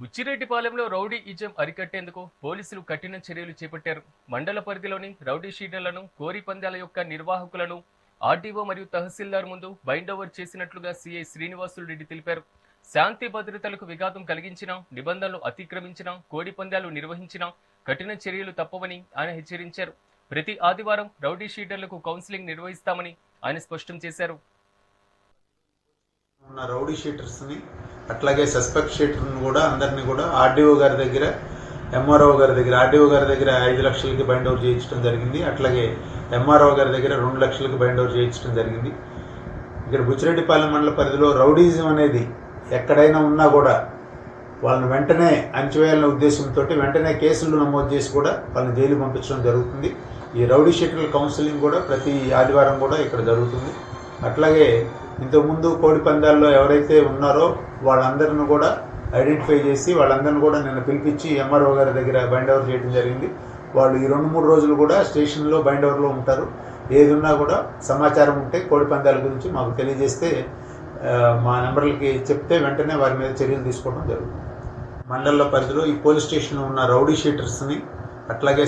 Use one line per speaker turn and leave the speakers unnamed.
బుచ్చిరెడ్డిపాలెంలో rowdy ism అరికట్టేందుకు పోలీసులు కఠిన చర్యలు చేపట్టారు. మండల పరిధిలోని రౌడీ షీటర్లను కోరి పందాల యొక్క నిర్వాహకులను ఆర్డీఓ మరియు తహసీల్దార్ ముందు బైండ్ ఓవర్ చేసినట్లుగా సీఐ శ్రీనివాసులు రెడ్డి తెలిపారు. శాంతి భద్రతలకు విఘాతం కలిగించిన నిబంధనలు అతిక్రమించిన కోడి పందాలు నిర్వహించిన కఠిన చర్యలు తప్పవని ఆయన హెచ్చరించారు. ప్రతి ఆదివారం రౌడీ షీటర్లకు కౌన్సిలింగ్ నిర్వహిస్తామని ఆయన స్పష్టం చేశారు.
రౌడీ షీటర్స్ని అట్లాగే సస్పెక్ట్ షీట్ను కూడా అందరినీ కూడా ఆర్డీఓ గారి దగ్గర ఎంఆర్ఓ గారి దగ్గర ఆర్డీఓ గారి దగ్గర ఐదు లక్షలకి బైండ్ అవుట్ చేయించడం జరిగింది. అట్లాగే ఎంఆర్ఓ గారి దగ్గర రెండు లక్షలకి బైండ్ అవుట్ చేయించడం జరిగింది. ఇక్కడ బుచ్చిరెడ్డిపాలెం మండల పరిధిలో రౌడీజం అనేది ఎక్కడైనా ఉన్నా కూడా వాళ్ళని వెంటనే అంచివేయాలనే ఉద్దేశంతో వెంటనే కేసులు నమోదు చేసి కూడా వాళ్ళని జైలు పంపించడం జరుగుతుంది. ఈ రౌడీ షీటర్ల కౌన్సిలింగ్ కూడా ప్రతి ఆదివారం కూడా ఇక్కడ జరుగుతుంది. అట్లాగే ఇంతకుముందు కోడి పందాల్లో ఎవరైతే ఉన్నారో వాళ్ళందరిని కూడా ఐడెంటిఫై చేసి వాళ్ళందరిని కూడా నిన్న పిలిపించి ఎంఆర్ఓ గారి దగ్గర బైండ్ ఓవర్ చేయడం జరిగింది. వాళ్ళు ఈ రెండు మూడు రోజులు కూడా స్టేషన్లో బైండ్ ఓవర్లో ఉంటారు. ఏది ఉన్నా కూడా సమాచారం ఉంటే కోడి పందాల గురించి మాకు తెలియజేస్తే మా నెంబర్లకి చెప్తే వెంటనే వారి మీద చర్యలు తీసుకోవడం జరుగుతుంది. మండల పరిధిలో ఈ పోలీస్ స్టేషన్లో ఉన్న రౌడీ షీటర్స్ని అట్లాగే